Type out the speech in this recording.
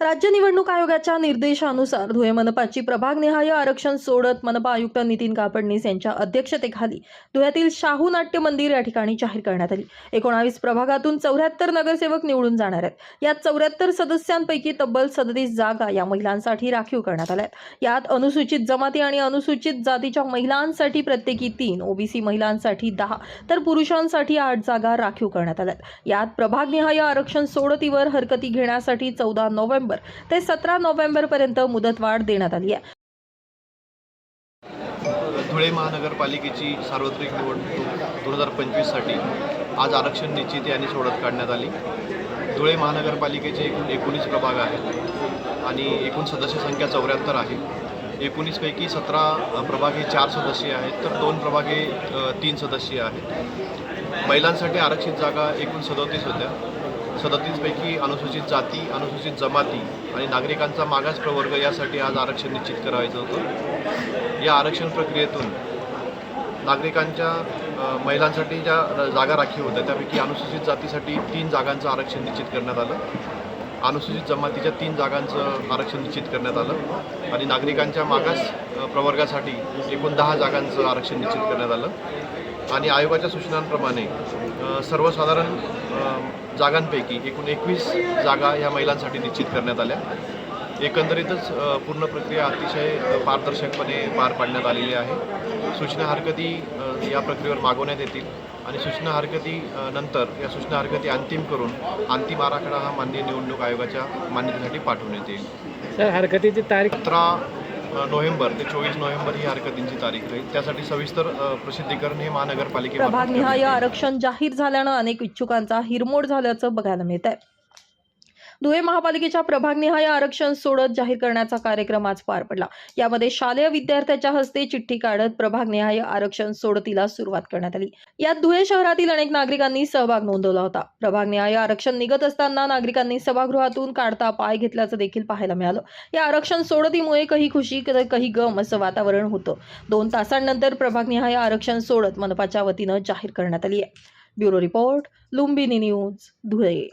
राज्य निवडणूक आयोगाच्या निर्देशानुसार धुळे मनपाची प्रभागनिहाय आरक्षण सोडत मनपा आयुक्त नितीन कापडणीस यांच्या अध्यक्षतेखाली धुळ्यातील शाहू नाट्य मंदिर या ठिकाणी जाहीर करण्यात आली. एकोणावीस प्रभागातून चौऱ्याहत्तर नगरसेवक निवडून जाणार आहेत. यात चौऱ्याहत्तर सदस्यांपैकी तब्बल सदतीस जागा या महिलांसाठी राखीव करण्यात आल्या आहेत. यात अनुसूचित जमाती आणि अनुसूचित जातीच्या महिलांसाठी प्रत्येकी तीन ओबीसी महिलांसाठी दहा तर पुरुषांसाठी आठ जागा राखीव करण्यात आल्यात यात प्रभागनिहाय आरक्षण सोडतीवर हरकती घेण्यासाठी चौदा नोव्हेंबर ते सतरा नोव्हेंबरपर्यंत मुदतवाढ देण्यात आली आहे. धुळे महानगरपालिकेची सार्वत्रिक निवडणूक दोन हजार पंचवीससाठी आज आरक्षण निश्चिती आणि सोडत काढण्यात आली. धुळे महानगरपालिकेचे एकूण एकोणीस प्रभाग आहेत आणि एकूण सदस्य संख्या चौऱ्याहत्तर आहे. एकोणीसपैकी सतरा प्रभाग हे चार सदस्य आहेत तर दोन प्रभाग हे तीन सदस्य आहेत. महिलांसाठी आरक्षित जागा एकूण सदोतीस होत्या. सदतीसपैकी अनुसूचित जाती अनुसूचित जमाती आणि नागरिकांचा मागास प्रवर्ग यासाठी आज आरक्षण निश्चित करायचं होतं. या आरक्षण प्रक्रियेतून नागरिकांच्या महिलांसाठी ज्या जागा राखीव होत्या त्यापैकी अनुसूचित जातीसाठी तीन जागांचं आरक्षण निश्चित करण्यात आलं. अनुसूचित जमातीच्या तीन जागांचं आरक्षण निश्चित करण्यात आलं आणि नागरिकांच्या मागास प्रवर्गासाठी एकूण दहा जागांचं आरक्षण निश्चित करण्यात आलं. आणि आयोगाच्या सूचनांप्रमाणे सर्वसाधारण जागांपैकी एकूण एकवीस जागा ह्या महिलांसाठी निश्चित करण्यात आल्या. एकंदरीतच पूर्ण प्रक्रिया अतिशय पारदर्शकपणे पार पाडण्यात आलेली आहे. सूचना हरकती या प्रक्रियेवर मागवण्यात येतील. आणि सूचना हरकती नंतर या सूचना हरकती अंतिम करून अंतिम आराखडा हा माननीय निवडणूक आयोगाच्या मान्यतेसाठी पाठवण्यात येईल. सर हरकतीची तारीख सतरा अ, नोव्हेंबर ते चोवीस नोव्हेंबर ही हरकतींची तारीख राहील. त्यासाठी सविस्तर प्रसिद्धीकरण हे महानगरपालिकेमार्फत प्रभागनिहाय आरक्षण जाहीर झाल्यानं अनेक इच्छुकांचा हिरमोड झाल्याचं बघायला मिळत आहे धुळे महापालिकेच्या प्रभागनिहाय आरक्षण सोडत जाहीर करण्याचा कार्यक्रम आज पार पडला. यामध्ये शालेय विद्यार्थ्याच्या हस्ते चिठ्ठी काढत प्रभागनिहाय आरक्षण सोडतीला सुरुवात करण्यात आली. यात धुळे शहरातील अनेक नागरिकांनी सहभाग नोंदवला होता. प्रभागनिहाय आरक्षण निघत असताना नागरिकांनी सभागृहातून काढता पाय घेतल्याचं देखील पाहायला मिळालं. या आरक्षण सोडतीमुळे काही खुशी तर काही गम असं वातावरण होतं. दोन तासांनंतर प्रभागनिहाय आरक्षण सोडत मनपाच्या वतीनं जाहीर करण्यात आली आहे. Bureau report Lumbini news Dhule.